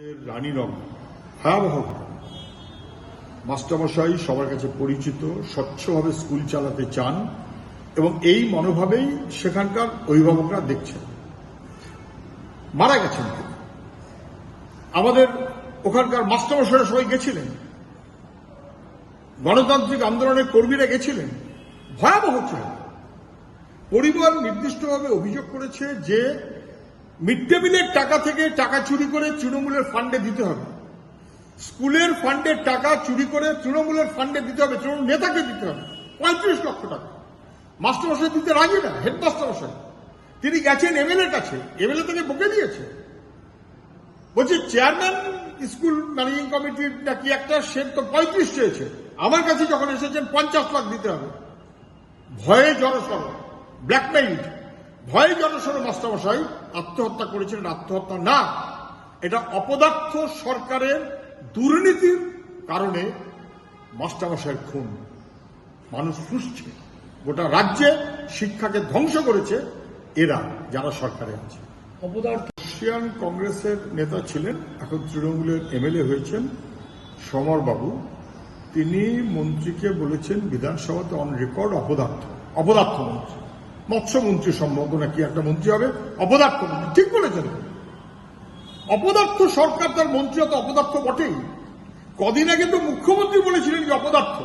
রানীরং ভয়াবহ মাস্টারমশাই সবার কাছে পরিচিত, স্বচ্ছভাবে স্কুল চালাতে চান এবং এই মনোভাবেই সেখানকার অভিভাবকরা দেখছেন। মারা গেছেন আমাদের ওখানকার মাস্টারমশাইরা সবাই গেছিলেন? গণতান্ত্রিক আন্দোলনের কর্মীরা গেছিলেন? ভয়াবহ ছিল। পরিবার নির্দিষ্টভাবে অভিযোগ করেছে যে মিড ডে মিলের টাকা থেকে টাকা চুরি করে তৃণমূলের ফান্ডে দিতে হবে। স্কুলের ফান্ডের টাকা চুরি করে তৃণমূলের ফান্ডে দিতে হবে, তৃণমূল নেতাকে দিতে হবে। পঁয়ত্রিশ লক্ষ টাকা। মাস্টারমশাই দিতে রাজি না, হেডমাস্টারমশাই। তিনি গেছেন এমএলএ কাছে এমএলএ থেকে বকে দিয়েছে। বলছে, চেয়ারম্যান, স্কুল ম্যানেজিং কমিটির নাকি একটা সে তো পঁয়ত্রিশ চেয়েছে। আমার কাছে যখন এসেছেন পঞ্চাশ লাখ দিতে হবে। ভয়ে জনসর ব্ল্যাকমেইল ভয়ে জনসর মাস্টারমশাই আত্মহত্যা করেছিলেন আত্মহত্যা না। এটা অপদার্থ সরকারের দুর্নীতির কারণে মাস্টারমশাইয়ের খুন। মানুষ ফুসছে গোটা রাজ্যে শিক্ষাকে ধ্বংস করেছে এরা যারা সরকারে আছে। অপদার্থ রাশিয়ান কংগ্রেসের নেতা ছিলেন এখন তৃণমূলের এমএলএ হয়েছেন সমরবাবু। তিনি মন্ত্রীকে বলেছেন বিধানসভাতে অন রেকর্ড অপদার্থ। অপদার্থ মন্ত্রী। মৎস্যমন্ত্রী সম্ভব নাকি একটা মন্ত্রী হবে? অপদার্থ ঠিক বলেছেন। অপদার্থ সরকার তার মন্ত্রী তো অপদার্থ বটেই। কদিন আগে তো মুখ্যমন্ত্রী বলেছিলেন যে অপদার্থ।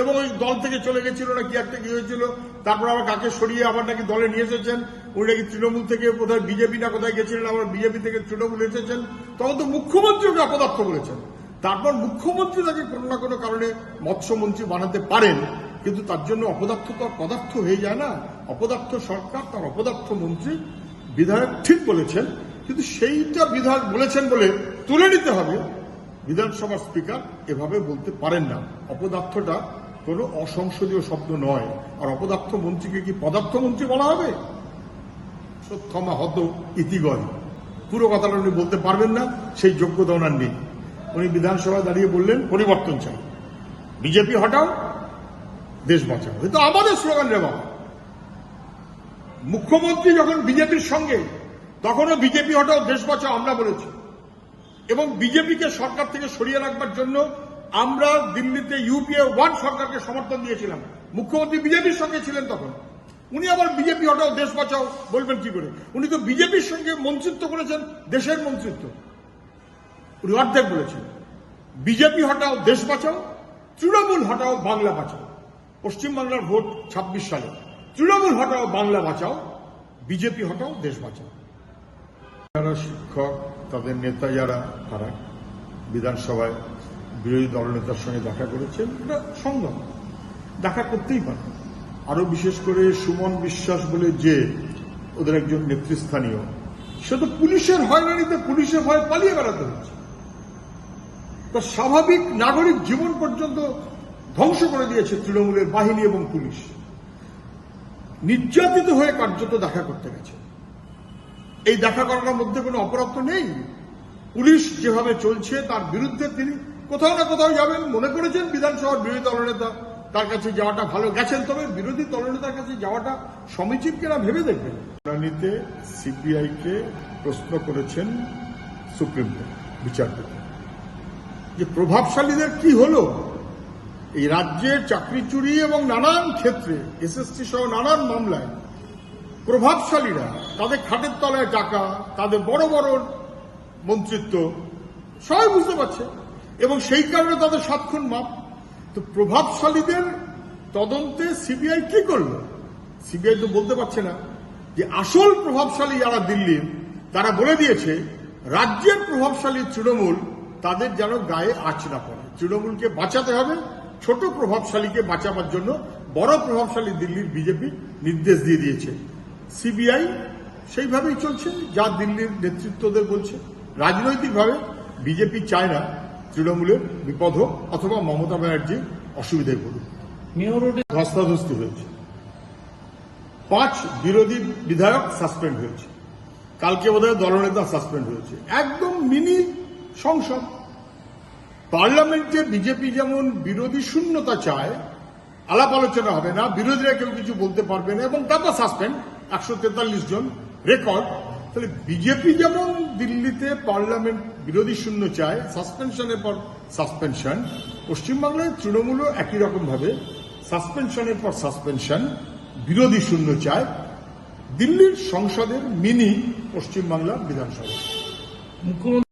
এবং ওই দল থেকে চলে গেছিল না কি একটা কি হয়েছিল। তারপর আবার কাকে সরিয়ে আবার নাকি দলে নিয়ে এসেছেন? উনি নাকি তৃণমূল থেকে কোথায় বিজেপি না কোথায় গেছিলেন, আবার বিজেপি থেকে তৃণমূল এসেছেন? তখন তো মুখ্যমন্ত্রী ওকে অপদার্থ বলেছেন। তারপর মুখ্যমন্ত্রী তাকে কোনো না কোনো কারণে মৎস্যমন্ত্রী বানাতে পারেন। কিন্তু তার জন্য অপদার্থ তো পদার্থ হয়ে যায় না। অপদার্থ সরকার, তার অপদার্থ মন্ত্রী, বিধায়ক ঠিক বলেছেন, কিন্তু সেইটা বিধায়ক বলেছেন বলে তুলে নিতে হবে। বিধানসভার স্পিকার এভাবে বলতে পারেন না। অপদার্থটা কোনো অসংসদীয় শব্দ নয়। আর অপদার্থ মন্ত্রীকে কি পদার্থ মন্ত্রী বলা হবে? সত্যমা হত ইতিগয় পুরো কথাটা উনি বলতে পারবেন না, সেই যোগ্যতা ওনার নেই। উনি বিধানসভায় দাঁড়িয়ে বললেন, পরিবর্তন চাই। বিজেপি হটাও দেশ বাঁচাও এ তো আমাদের স্লোগান রে বাবা। মুখ্যমন্ত্রী যখন বিজেপির সঙ্গে, তখনও বিজেপি হটাও দেশ বাঁচাও আমরা বলেছি। এবং বিজেপিকে সরকার থেকে সরিয়ে রাখবার জন্য আমরা দিল্লিতে ইউপিএ ওয়ান সরকারকে সমর্থন দিয়েছিলাম। মুখ্যমন্ত্রী বিজেপির সঙ্গে ছিলেন তখন। উনি আবার বিজেপি হটাও দেশ বাঁচাও বলবেন কি করে? উনি তো বিজেপির সঙ্গে মন্ত্রিত্ব করেছেন, দেশের মন্ত্রিত্ব। উনি অর্ধেক বলেছেন বিজেপি হটাও দেশ বাঁচাও, তৃণমূল হটাও বাংলা বাঁচাও। পশ্চিমবাংলার ভোট ছাব্বিশ সালে। তৃণমূল হটাও, বাংলা বাঁচাও, বিজেপি হটাও, দেশ বাঁচাও। যারা শিক্ষক, তাদের নেতা যারা, তারা বিধানসভায় বিরোধী দলনেতার সঙ্গে দেখা করেছেন, এটা সংগ্রাম দেখা করতেই পারে। আরও বিশেষ করে সুমন বিশ্বাস বলে যে ওদের একজন নেতৃস্থানীয়, সে তো পুলিশের হয়রানিতে পুলিশের ভয় পালিয়ে বেড়াতে হচ্ছে। তার স্বাভাবিক নাগরিক জীবন পর্যন্ত ধ্বংস করে দিয়েছে তৃণমূলের বাহিনী এবং পুলিশ। নির্যাতিত হয়ে কার্যত দেখা করতে গেছে। এই দেখা করার মধ্যে কোনো অপরাধ তো নেই। পুলিশ যেভাবে চলছে তার বিরুদ্ধে তিনি কোথাও না কোথাও যাবেন মনে করেছেন বিধানসভার বিরোধী দলনেতা তার কাছে যাওয়াটা ভালো গেছেন তবে বিরোধী দলনেতার কাছে যাওয়াটা সমীচীন কিনা ভেবে দেখবেন। শুনানিতে সিপিআই কে প্রশ্ন করেছেন সুপ্রিম কোর্ট বিচারপতি। যে প্রভাবশালীদের কি হলো? এই রাজ্যের চাকরি চুরি এবং নানান ক্ষেত্রে এসএসটি সহ নানান মামলায় প্রভাবশালীরা, তাদের খাটের তলায় টাকা তাদের বড় বড় মন্ত্রিত্ব, সবাই বুঝতে পারছে। এবং সেই কারণে তাদের সাত খুন মাপ। তো প্রভাবশালীদের তদন্তে সিবিআই কি করল? সিবিআই তো বলতে পারছে না যে আসল প্রভাবশালী যারা দিল্লির, তারা বলে দিয়েছে, রাজ্যের প্রভাবশালী তৃণমূল তাদের যেন গায়ে আঁচ না পড়ে। তৃণমূলকে বাঁচাতে হবে ছোট প্রভাবশালীকে বাঁচাবার জন্য বড় প্রভাবশালী দিল্লির বিজেপি নির্দেশ দিয়ে দিয়েছে। সিবিআই সেইভাবেই চলছে যা দিল্লির নেতৃত্বদের বলছে। রাজনৈতিকভাবে বিজেপি চায় না তৃণমূলের বিপদ হোক অথবা মমতা ব্যানার্জি অসুবিধায় পড়ুক। মেয়র রোডে ধস্তাধস্তি হয়েছে। পাঁচ বিরোধী বিধায়ক সাসপেন্ড হয়েছে। কালকে বোধহয় দলনেতা সাসপেন্ড হয়েছে। একদম মিনি সংসদ। পার্লামেন্টে বিজেপি যেমন বিরোধী শূন্যতা চায়, আলাপ আলোচনা হবে না, বিরোধীরা কেউ কিছু বলতে পারবে না, এবং তারপর সাসপেন্ড একশো তেতাল্লিশ জন রেকর্ড তাহলে বিজেপি যেমন দিল্লিতে পার্লামেন্ট বিরোধী শূন্য চায় সাসপেনশনের পর সাসপেনশন পশ্চিমবাংলায় তৃণমূলও একই রকম ভাবে সাসপেনশনের পর সাসপেনশন বিরোধী শূন্য চায়। দিল্লির সংসদের মিনি পশ্চিমবাংলা বিধানসভা। মুখ্যমন্ত্রী